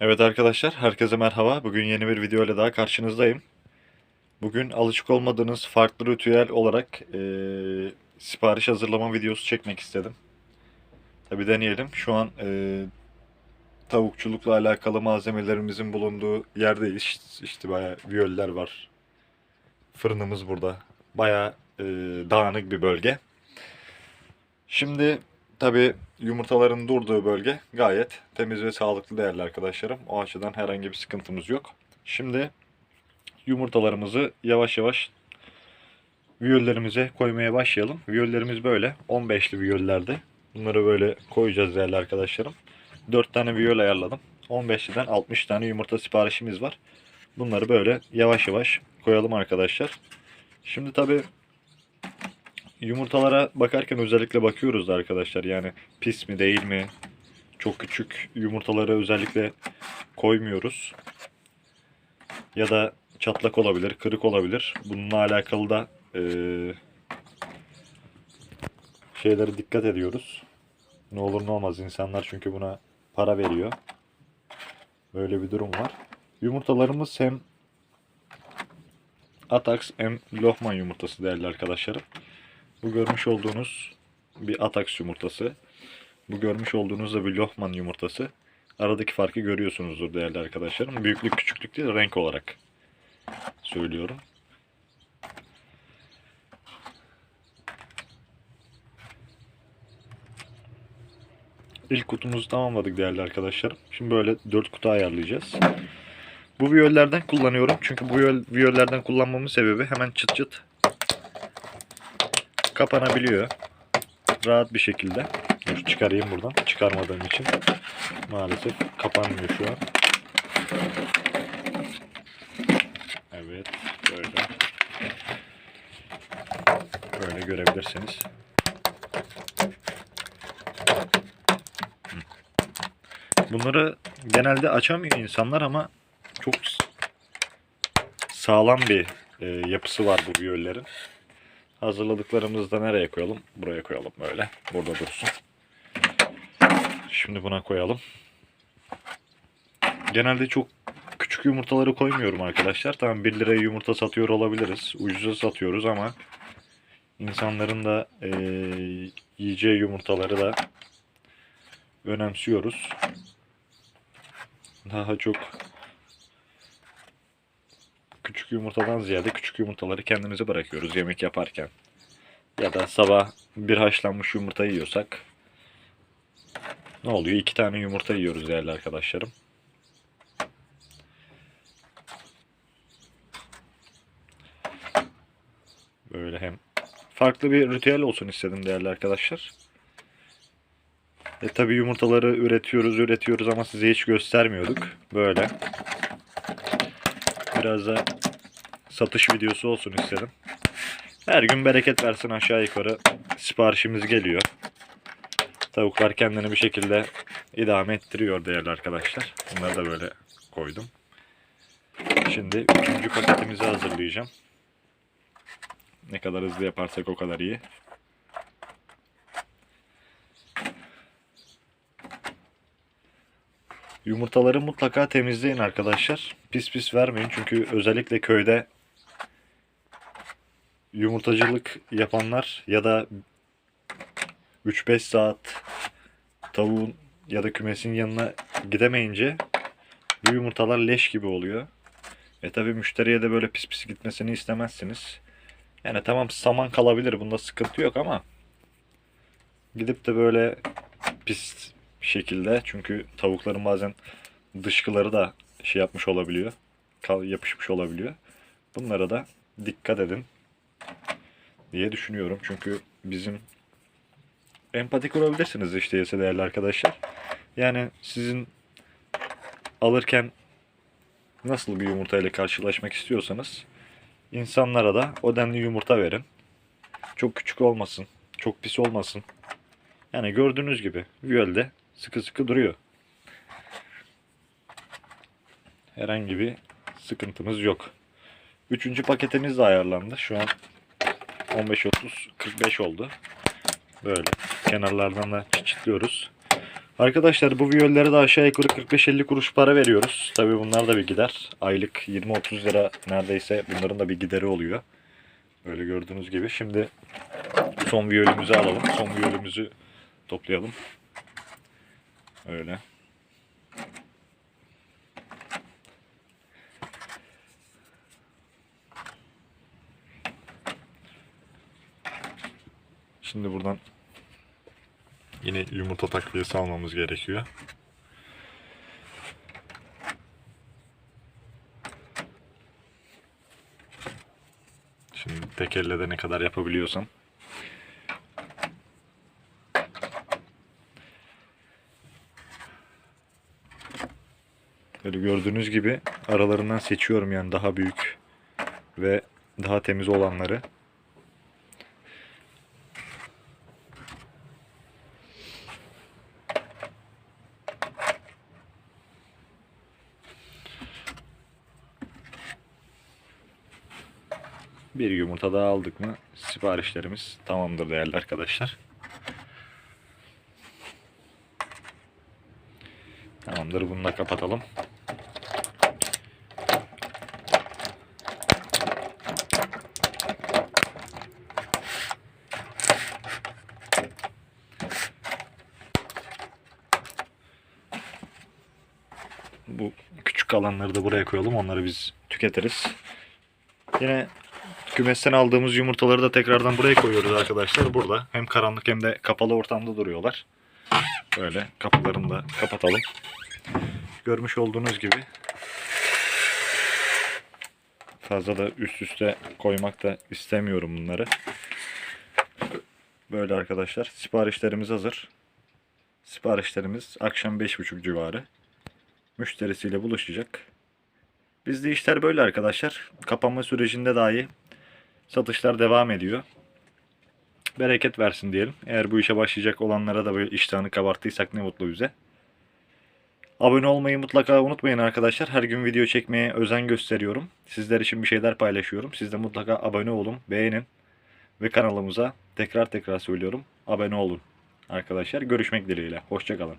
Evet arkadaşlar, herkese merhaba. Bugün yeni bir video ile daha karşınızdayım. Bugün alışık olmadığınız farklı ritüel olarak eee, sipariş hazırlama videosu çekmek istedim. Tabi deneyelim. Şu an eee, tavukçulukla alakalı malzemelerimizin bulunduğu yerdeyiz. İşte bayağı viyoller var. Fırınımız burada. Bayağı eee, dağınık bir bölge. Şimdi Tabii yumurtaların durduğu bölge gayet temiz ve sağlıklı değerli arkadaşlarım. O açıdan herhangi bir sıkıntımız yok. Şimdi yumurtalarımızı yavaş yavaş viyollerimize koymaya başlayalım. Viyollerimiz böyle 15'li viyollerde. Bunları böyle koyacağız değerli arkadaşlarım. 4 tane viyol ayarladım. 15'liden 60 tane yumurta siparişimiz var. Bunları böyle yavaş yavaş koyalım arkadaşlar. Şimdi tabii Yumurtalara bakarken özellikle bakıyoruz da arkadaşlar. Yani pis mi değil mi? Çok küçük yumurtaları özellikle koymuyoruz. Ya da çatlak olabilir, kırık olabilir. Bununla alakalı da eee şeylere dikkat ediyoruz. Ne olur ne olmaz insanlar çünkü buna para veriyor. Böyle bir durum var. Yumurtalarımız hem Atax hem Lohman yumurtası değerli arkadaşlarım. Bu görmüş olduğunuz bir Atax yumurtası. Bu görmüş olduğunuz da bir Lohman yumurtası. Aradaki farkı görüyorsunuzdur değerli arkadaşlarım. Büyüklük küçüklük değil renk olarak söylüyorum. İlk kutumuzu tamamladık değerli arkadaşlarım. Şimdi böyle 4 kutu ayarlayacağız. Bu viyollerden kullanıyorum. Çünkü bu viyol- viyollerden kullanmamın sebebi hemen çıt çıt kapanabiliyor. Rahat bir şekilde. Dur çıkarayım buradan. Çıkarmadığım için maalesef kapanmıyor şu an. Evet. Böyle. Böyle görebilirsiniz. Bunları genelde açamıyor insanlar ama çok sağlam bir e, yapısı var bu viyollerin. Hazırladıklarımızı da nereye koyalım? Buraya koyalım böyle. Burada dursun. Şimdi buna koyalım. Genelde çok küçük yumurtaları koymuyorum arkadaşlar. Tamam 1 liraya yumurta satıyor olabiliriz. Ucuza satıyoruz ama insanların da eee, yiyeceği yumurtaları da önemsiyoruz. Daha çok yumurtadan ziyade küçük yumurtaları kendimize bırakıyoruz yemek yaparken. Ya da sabah bir haşlanmış yumurta yiyorsak ne oluyor? İki tane yumurta yiyoruz değerli arkadaşlarım. Böyle hem farklı bir ritüel olsun istedim değerli arkadaşlar. E tabi yumurtaları üretiyoruz, üretiyoruz ama size hiç göstermiyorduk. Böyle. Biraz da satış videosu olsun istedim. Her gün bereket versin aşağı yukarı siparişimiz geliyor. Tavuklar kendini bir şekilde idame ettiriyor değerli arkadaşlar. Bunları da böyle koydum. Şimdi üçüncü paketimizi hazırlayacağım. Ne kadar hızlı yaparsak o kadar iyi. Yumurtaları mutlaka temizleyin arkadaşlar. Pis pis vermeyin çünkü özellikle köyde yumurtacılık yapanlar ya da 3-5 saat tavuğun ya da kümesin yanına gidemeyince bu yumurtalar leş gibi oluyor. E tabi müşteriye de böyle pis pis gitmesini istemezsiniz. Yani tamam saman kalabilir bunda sıkıntı yok ama gidip de böyle pis şekilde çünkü tavukların bazen dışkıları da şey yapmış olabiliyor. Yapışmış olabiliyor. Bunlara da dikkat edin diye düşünüyorum. Çünkü bizim empati kurabilirsiniz işte ise değerli arkadaşlar. Yani sizin alırken nasıl bir yumurta ile karşılaşmak istiyorsanız insanlara da o denli yumurta verin. Çok küçük olmasın, çok pis olmasın. Yani gördüğünüz gibi Viyol'de sıkı sıkı duruyor. Herhangi bir sıkıntımız yok. Üçüncü paketimiz de ayarlandı. Şu an 15-30 45 oldu. Böyle kenarlardan da çiçitliyoruz. Arkadaşlar bu viyolleri de aşağı yukarı 45-50 kuruş para veriyoruz. Tabi bunlar da bir gider. Aylık 20-30 lira neredeyse bunların da bir gideri oluyor. Böyle gördüğünüz gibi. Şimdi son viyolümüzü alalım. Son viyolümüzü toplayalım. Öyle. Şimdi buradan yine yumurta takviyesi almamız gerekiyor. Şimdi tek elle de ne kadar yapabiliyorsam. Böyle gördüğünüz gibi aralarından seçiyorum yani daha büyük ve daha temiz olanları. Bir yumurta daha aldık mı siparişlerimiz tamamdır değerli arkadaşlar. Tamamdır bunu da kapatalım. Bu küçük alanları da buraya koyalım. Onları biz tüketiriz. Yine kümesten aldığımız yumurtaları da tekrardan buraya koyuyoruz arkadaşlar. Burada hem karanlık hem de kapalı ortamda duruyorlar. Böyle kapılarını da kapatalım. Görmüş olduğunuz gibi fazla da üst üste koymak da istemiyorum bunları. Böyle arkadaşlar. Siparişlerimiz hazır. Siparişlerimiz akşam 5.30 civarı. Müşterisiyle buluşacak. Bizde işler böyle arkadaşlar. Kapanma sürecinde dahi satışlar devam ediyor. Bereket versin diyelim. Eğer bu işe başlayacak olanlara da böyle iştahını kabarttıysak ne mutlu bize. Abone olmayı mutlaka unutmayın arkadaşlar. Her gün video çekmeye özen gösteriyorum. Sizler için bir şeyler paylaşıyorum. Siz de mutlaka abone olun, beğenin. Ve kanalımıza tekrar tekrar söylüyorum. Abone olun arkadaşlar. Görüşmek dileğiyle. Hoşçakalın.